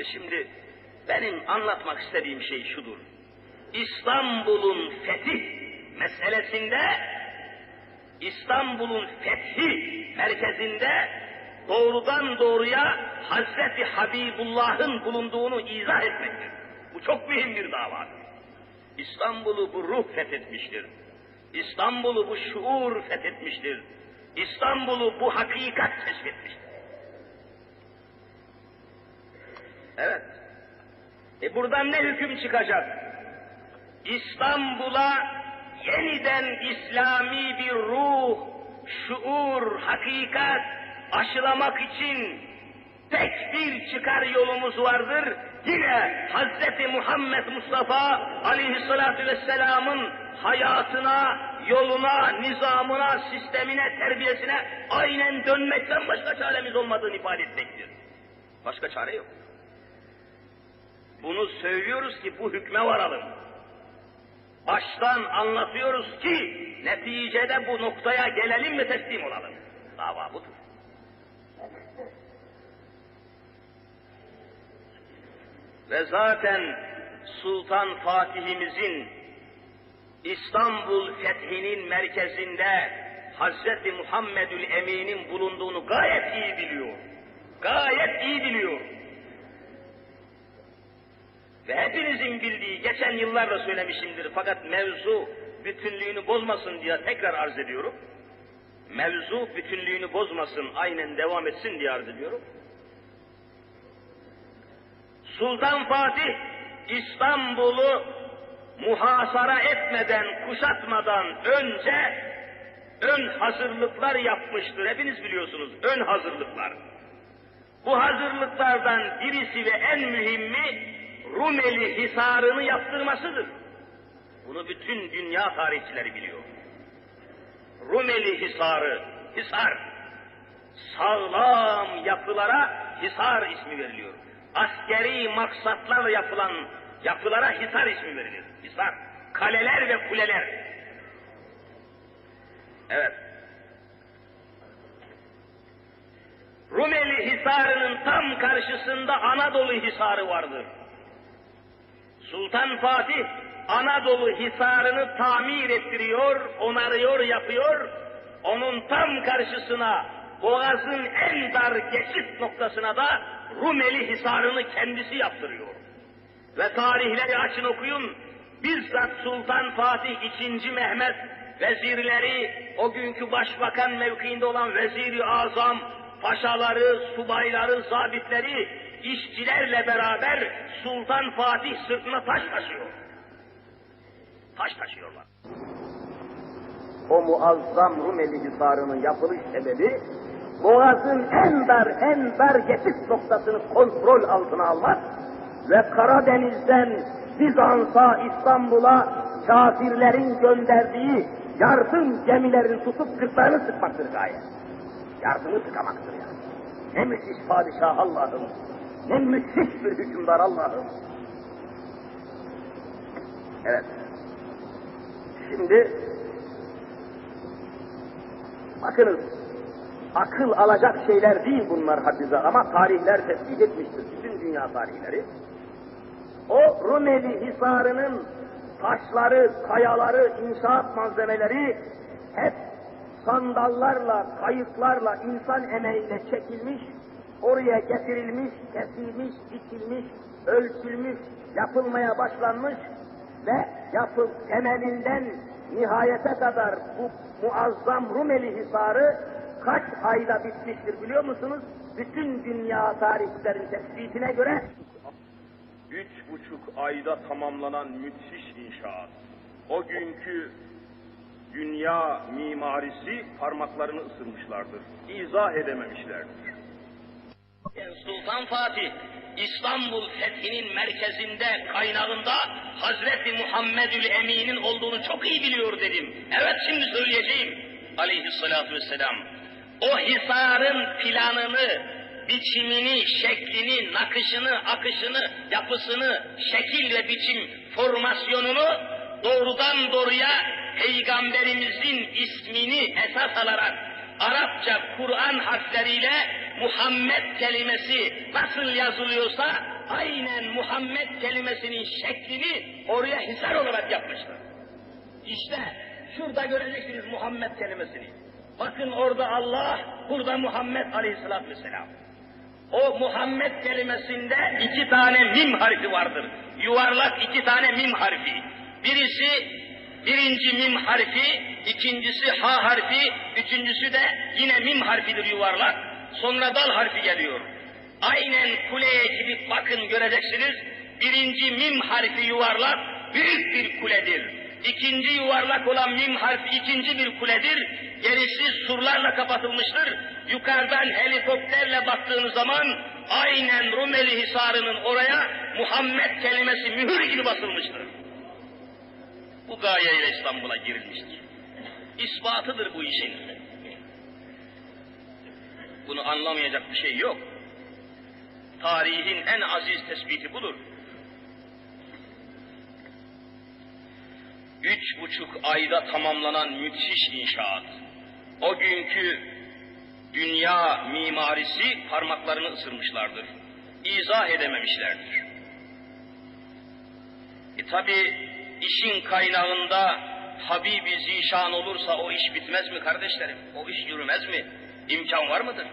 E şimdi benim anlatmak istediğim şey şudur. İstanbul'un fetih meselesinde İstanbul'un fethi merkezinde doğrudan doğruya Hazreti Habibullah'ın bulunduğunu izah etmektir. Bu çok mühim bir davadır. İstanbul'u bu ruh fethetmiştir. İstanbul'u bu şuur fethetmiştir. İstanbul'u bu hakikat keşfetmiştir. Evet. E buradan ne hüküm çıkacak? İstanbul'a yeniden İslami bir ruh, şuur, hakikat aşılamak için tek bir çıkar yolumuz vardır. Yine Hazreti Muhammed Mustafa aleyhissalatü vesselamın hayatına, yoluna, nizamına, sistemine, terbiyesine aynen dönmekten başka çaremiz olmadığını ifade etmektir. Başka çare yok. Bunu söylüyoruz ki bu hükme varalım. Baştan anlatıyoruz ki neticede bu noktaya gelelim ve teslim olalım. Dava budur. Ve zaten Sultan Fatih'imizin İstanbul fethinin merkezinde Hazreti Muhammedül Emin'in bulunduğunu gayet iyi biliyor. Gayet iyi biliyor. Ve hepinizin bildiği, geçen yıllarda söylemişimdir fakat mevzu bütünlüğünü bozmasın diye tekrar arz ediyorum. Mevzu bütünlüğünü bozmasın, aynen devam etsin diye arz ediyorum. Sultan Fatih İstanbul'u muhasara etmeden, kuşatmadan önce ön hazırlıklar yapmıştır. Hepiniz biliyorsunuz ön hazırlıklar. Bu hazırlıklardan birisi ve en mühimi Rumeli Hisarı'nı yaptırmasıdır. Bunu bütün dünya tarihçileri biliyor. Rumeli Hisarı, Hisar, sağlam yapılara Hisar ismi veriliyor. Askeri maksatlarla yapılan yapılara Hisar ismi verilir. Hisar, kaleler ve kuleler. Evet. Rumeli Hisarı'nın tam karşısında Anadolu Hisarı vardır. Sultan Fatih Anadolu Hisarı'nı tamir ettiriyor, onarıyor, yapıyor. Onun tam karşısına Boğaz'ın en dar geçit noktasına da Rumeli Hisarı'nı kendisi yaptırıyor. Ve tarihleri açın okuyun. Bizzat Sultan Fatih II. Mehmet vezirleri, o günkü başbakan mevkiinde olan veziri azam, paşaları, subayları, zabitleri, işçilerle beraber Sultan Fatih sırtına taş taşıyor. Taş taşıyorlar. O muazzam Rumeli Hisarı'nın yapılış sebebi, Boğaz'ın en dar, en dar geçiş noktasını kontrol altına almak ve Karadeniz'den Bizans'a, İstanbul'a kafirlerin gönderdiği yardım gemilerini tutup kırklarını sıkmaktır gayet. Yardımı sıkamaktır yani. Ne müthiş padişah Allah'ım, ne müthiş bir hükümdar Allah'ım. Evet. Şimdi bakınız akıl alacak şeyler değil bunlar hafize ama tarihler tespit etmiştir bütün dünya tarihleri. O Rumeli Hisarı'nın taşları, kayaları, inşaat malzemeleri hep sandallarla, kayıklarla, insan emeğiyle çekilmiş, oraya getirilmiş, kesilmiş, biçilmiş, ölçülmüş, yapılmaya başlanmış ve yapıl temelinden nihayete kadar bu muazzam Rumeli Hisarı kaç ayda bitmiştir biliyor musunuz? Bütün dünya tarihçilerin tespitine göre üç buçuk ayda tamamlanan müthiş inşaat. O günkü dünya mimarisi parmaklarını ısırmışlardır. İzah edememişlerdir. Sultan Fatih İstanbul fethinin merkezinde, kaynağında Hazreti Muhammedül Emin'in olduğunu çok iyi biliyor dedim. Evet şimdi söyleyeceğim aleyhissalatu vesselam. O hisarın planını, biçimini, şeklini, nakışını, akışını, yapısını, şekil ve biçim formasyonunu doğrudan doğruya Peygamberimizin ismini esas alarak Arapça Kur'an harfleriyle Muhammed kelimesi nasıl yazılıyorsa aynen Muhammed kelimesinin şeklini oraya hisar olarak yapmışlar. İşte şurada göreceksiniz Muhammed kelimesini. Bakın orada Allah, burada Muhammed aleyhissalatü vesselam. O Muhammed kelimesinde iki tane mim harfi vardır. Yuvarlak iki tane mim harfi. Birisi birinci mim harfi, ikincisi ha harfi, üçüncüsü de yine mim harfidir yuvarlak. Sonra dal harfi geliyor. Aynen kuleye gidip bakın göreceksiniz. Birinci mim harfi yuvarlak, büyük bir kuledir. İkinci yuvarlak olan mim harfi ikinci bir kuledir. Gerisi surlarla kapatılmıştır. Yukarıdan helikopterle baktığınız zaman aynen Rumeli Hisarı'nın oraya Muhammed kelimesi mühür gibi basılmıştır. Bu gayeyle İstanbul'a girilmiştir. İspatıdır bu işin. Bunu anlamayacak bir şey yok. Tarihin en aziz tespiti budur. üç buçuk ayda tamamlanan müthiş inşaat. O günkü dünya mimarisi parmaklarını ısırmışlardır. İzah edememişlerdir. E tabi işin kaynağında Habibi Zişan olursa o iş bitmez mi kardeşlerim? O iş yürümez mi? İmkan var mıdır?